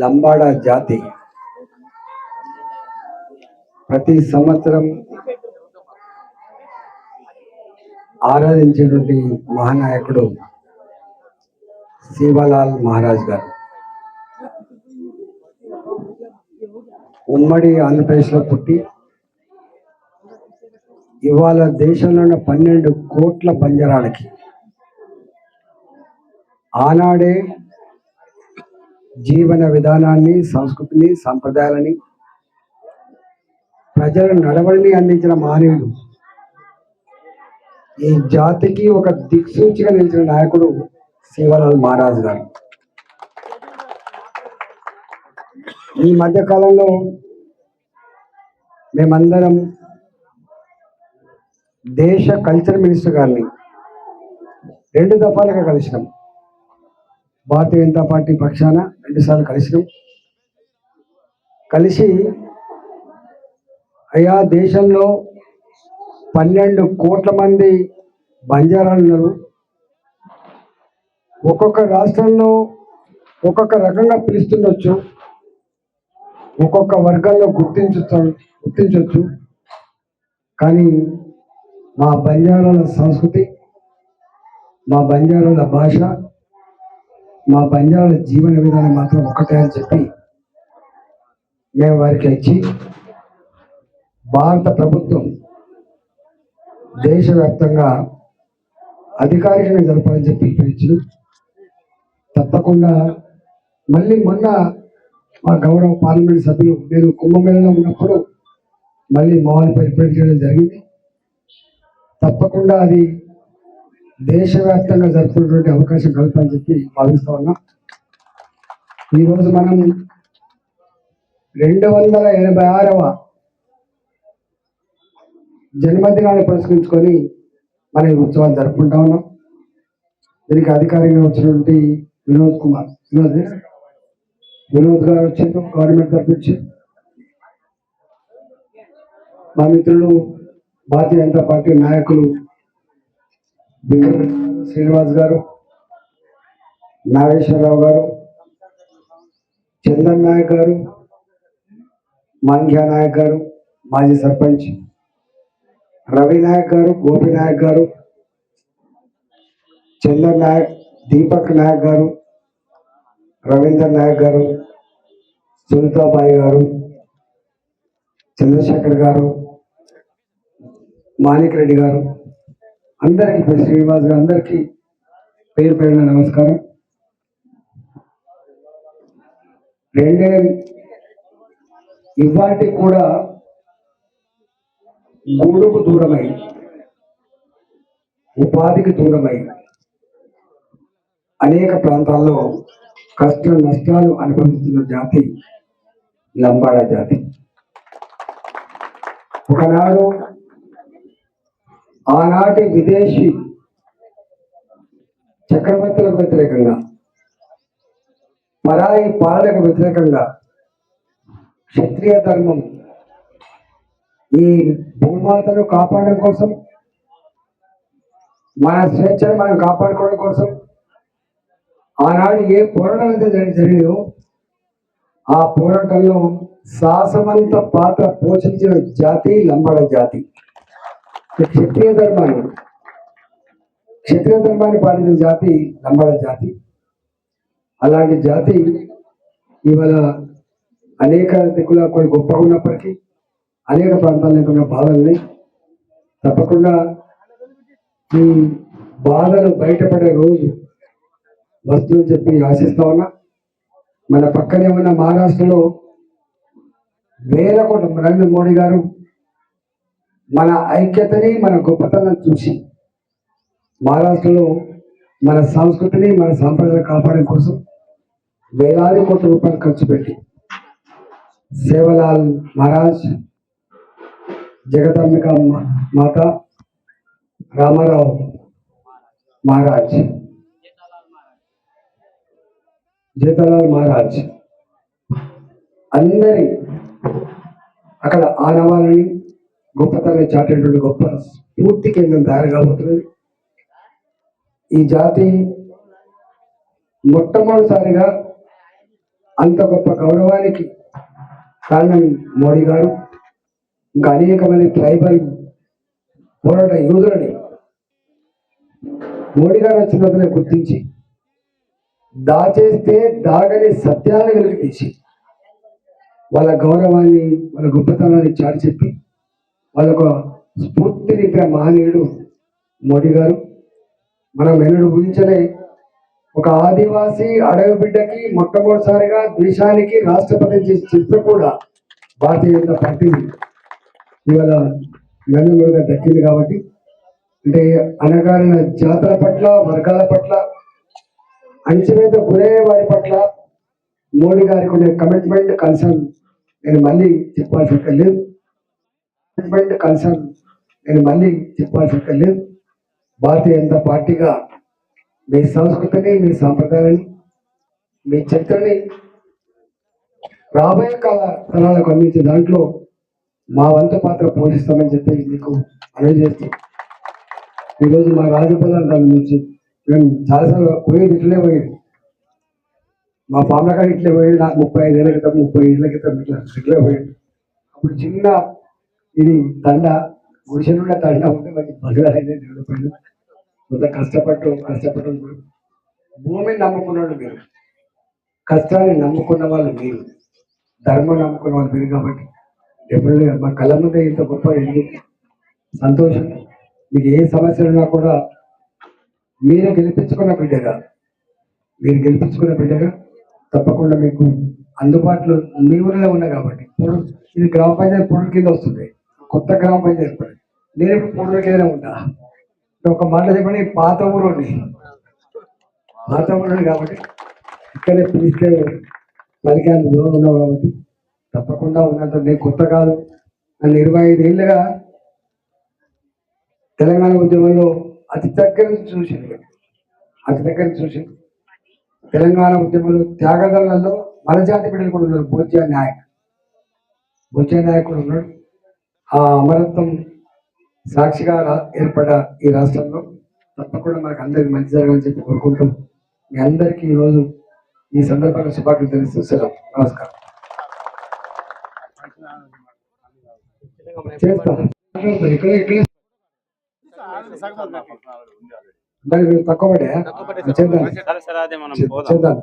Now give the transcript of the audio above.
లంబాడా జాతి. ప్రతి సంవత్సరం ఆరాధించేటువంటి మహానాయకుడు శివలాల్ మహారాజ్ గారు. ఉమ్మడి ఆంధ్రప్రదేశ్లో పుట్టి ఇవాళ దేశంలో ఉన్న పన్నెండు కోట్ల బంజరాలకి ఆనాడే జీవన విధానాన్ని సంస్కృతిని సంప్రదాయాలని ప్రజల నడవడిని అందించిన మానవుడు ఈ జాతికి ఒక దిక్సూచిగా నిలిచిన నాయకుడు శివలాల్ మహారాజ్ గారు. ఈ మధ్య కాలంలో మేమందరం దేశ కల్చర్ మినిస్టర్ గారిని రెండు దఫాలుగా కలిసినాం. భారతీయ జనతా పార్టీ పక్షాన రెండుసార్లు కలిసినాం. కలిసి అయా దేశంలో పన్నెండు కోట్ల మంది బంజారాలు ఉన్నారు. ఒక్కొక్క రాష్ట్రంలో ఒక్కొక్క రకంగా పిలుస్తుండొచ్చు. ఒక్కొక్క వర్గంలో గుర్తించు గుర్తించవచ్చు కానీ మా బంజారాల సంస్కృతి మా బంజారాల భాష మా బంజారాల జీవన విధానం మాత్రం ఒక్కటే అని చెప్పి మేము వారికి ఇచ్చి భారత ప్రభుత్వం దేశవ్యాప్తంగా అధికారికంగా జరపాలని చెప్పి పిలిచి తప్పకుండా మళ్ళీ మొన్న మా గౌరవ పార్లమెంట్ సభ్యులు నేను కుంభమేళలో ఉన్నప్పుడు మళ్ళీ మామూలు రిప్రజెంట్ చేయడం జరిగింది. తప్పకుండా అది దేశవ్యాప్తంగా జరుపుకునేటువంటి అవకాశం కలుగుతాయని చెప్పి భావిస్తా ఉన్నా. ఈరోజు మనం రెండు వందల ఎనభై ఆరవ జన్మదినాన్ని పురస్కరించుకొని మన ఈ ఉత్సవాలు జరుపుకుంటా ఉన్నాం. దీనికి అధికారిగా వచ్చినటువంటి వినోద్ కుమార్. వినోద్ వినోద్ గారు వచ్చారు గవర్నమెంట్ తరఫు నుంచి మా మిత్రులు భారతీయ జనతా పార్టీ నాయకులు శ్రీనివాస్ గారు నాగేశ్వరరావు గారు చందన్ నాయక్ గారు మంగ్యా నాయక్ గారు మాజీ సర్పంచ్ రవి నాయక్ గారు గోపి నాయక్ గారు చందన్ నాయక్ దీపక్ నాయక్ గారు రవీందర్ నాయక్ గారు సునీతాబాయి గారు చంద్రశేఖర్ గారు మాణిక్ రెడ్డి గారు అందరికీ శ్రీనివాస్ గారు అందరికీ పేరు పేరున నమస్కారం. రెండే ఇవాటి కూడా మూడుకు దూరమై ఉపాధికి దూరమై అనేక ప్రాంతాల్లో కష్ట నష్టాలు అనుభవిస్తున్న జాతి లంబాడా జాతి. ఒకనాడు ఆనాటి విదేశీ చక్రవర్తులకు వ్యతిరేకంగా పరాయి పాలనకు వ్యతిరేకంగా క్షత్రియ ధర్మం ఈ భూమాతను కాపాడడం కోసం మన స్వేచ్ఛను మనం కాపాడుకోవడం కోసం ఆనాడు ఏ పోరాటం అయితే జరిగిందో ఆ పోరాటంలో సాహసమంత పాత్ర పోషించిన జాతి లంబాడ జాతి. క్షత్రియ ధర్మాన్ని క్షత్రియ ధర్మాన్ని పాటించిన జాతి లంబాడ జాతి. అలాంటి జాతి ఇవాళ అనేక దిక్కుల కొన్ని గొప్పగా ఉన్నప్పటికీ అనేక ప్రాంతాల్లో ఉన్న బాధల్ని తప్పకుండా ఈ బాధలు బయటపడే రోజు వస్తుందని చెప్పి ఆశిస్తా ఉన్నా. మన పక్కనే ఉన్న మహారాష్ట్రలో వేల కోట్ల నరేంద్ర మోడీ గారు మన ఐక్యతని మన గొప్పతనం చూసి మహారాష్ట్రలో మన సంస్కృతిని మన సాంప్రదాయం కాపాడడం కోసం వేలాది కోట్ల రూపాయలు ఖర్చు పెట్టి సేవలాల్ మహారాజ్ జగదాంబిక మాత రామారావు మహారాజ్ జీతాలాల్ మహారాజ్. అందరి అక్కడ ఆనవాలని గొప్పతనాన్ని చాటేటువంటి గొప్ప స్ఫూర్తి కేంద్రం తయారు కాబోతున్నది. ఈ జాతి మొట్టమొదటిసారిగా అంత గొప్ప గౌరవానికి కారణం మోడీ గారు. ఇంకా అనేక ట్రైబల్ పోరాట యోధులని మోడీ గారు వచ్చిన గుర్తించి దాచేస్తే దాగని సత్యాన్ని వెలికి తీసి వాళ్ళ గౌరవాన్ని వాళ్ళ గొప్పతనాన్ని చాటి చెప్పి వాళ్ళొక స్ఫూర్తి మహనీయుడు మోడీ గారు. మనం వెనుడు ఊహించలే ఒక ఆదివాసీ అడవి బిడ్డకి మొట్టమొదటిసారిగా దేశానికి రాష్ట్రపతి చేసిన చరిత్ర కూడా భారతీయ జనతా పార్టీ ఇవాళ గణనీయంగా దక్కింది కాబట్టి అంటే అనగారిన జాతుల పట్ల వర్గాల పట్ల అణచివేత గురయ్యే వారి పట్ల మోడీ గారికి ఉండే కమిట్మెంట్ కన్సర్న్ నేను మళ్ళీ చెప్పాల్సి లేదు. మేనేజ్మెంట్ కన్సర్న్ నేను మళ్ళీ చెప్పాల్సి లేదు. భారతీయ జనతా పార్టీగా మీ సంస్కృతిని మీ సాంప్రదాయాన్ని మీ చరిత్రని రాబోయే కాల తరాలకు అందించే దాంట్లో మా వంతు పాత్ర పోషిస్తామని చెప్పి మీకు అందజేస్తూ ఈరోజు మా రాజప్రధాని నుంచి మేము చాలాసార్లు పోయేది ఇట్లే పోయేది. మా పాముల ఇట్లే పోయేది నాకు ముప్పై ఐదేళ్ళ క్రితం ముప్పై ఏళ్ళ క్రితం ఇట్లా ఇట్లే పోయేది. అప్పుడు చిన్న ఇది తండ గుడిసెలున్న తండ ఉంటే మంచి బదులైతే నిలబడి కొంత కష్టపట్టు కష్టపట్టు భూమిని నమ్ముకున్నాడు మీరు. కష్టాన్ని నమ్ముకున్న వాళ్ళు మీరు. ధర్మం నమ్ముకున్న వాళ్ళు మీరు కాబట్టి. డెఫినెట్గా మా కళ్ళ ముందే ఇంత గొప్ప ఎందుకు సంతోషం. మీకు ఏ సమస్యలు ఉన్నా కూడా మీరే గెలిపించుకున్న బిడ్డగా. మీరు గెలిపించుకున్న బిడ్డగా తప్పకుండా మీకు అందుబాటులో మీ ఊరిలో ఉన్నాయి కాబట్టి. ఇప్పుడు ఇది గ్రామ పంచాయతీ పొడుగు కింద వస్తుంది. కొత్త గ్రామ పంచాయతీ ఏర్పడింది. నేను ఇప్పుడు ఉంటా ఒక మాట చెప్పండి పాత ఊరుని. పాత ఊరుని కాబట్టి ఇక్కడే పిలిస్తే పరికాలు దూరం ఉన్నావు కాబట్టి తప్పకుండా ఉన్నంత నేను కొత్త కాదు. నన్ను ఇరవై ఐదు ఏళ్ళుగా తెలంగాణ ఉద్యమంలో అతి దగ్గర నుంచి చూసింది. అతి దగ్గర నుంచి చూసింది. తెలంగాణ ఉద్యమంలో త్యాగదళంలో మన జాతి బిడ్డలు కూడా ఉన్నారు. బోధ్యా నాయక్. బోధ్యా నాయక్ కూడా ఉన్నాడు. ఆ అమరత్వం సాక్షిగా ఏర్పడ్డ ఈ రాష్ట్రంలో తప్పకుండా మనకు అందరికి మంచి జరగాలని చెప్పి కోరుకుంటాం మీ అందరికీ ఈరోజు ఈ సందర్భంగా శుభాకాంక్షలు తెలుస్తూ సెలవు నమస్కారం తక్కువ పడే చేద్దాం.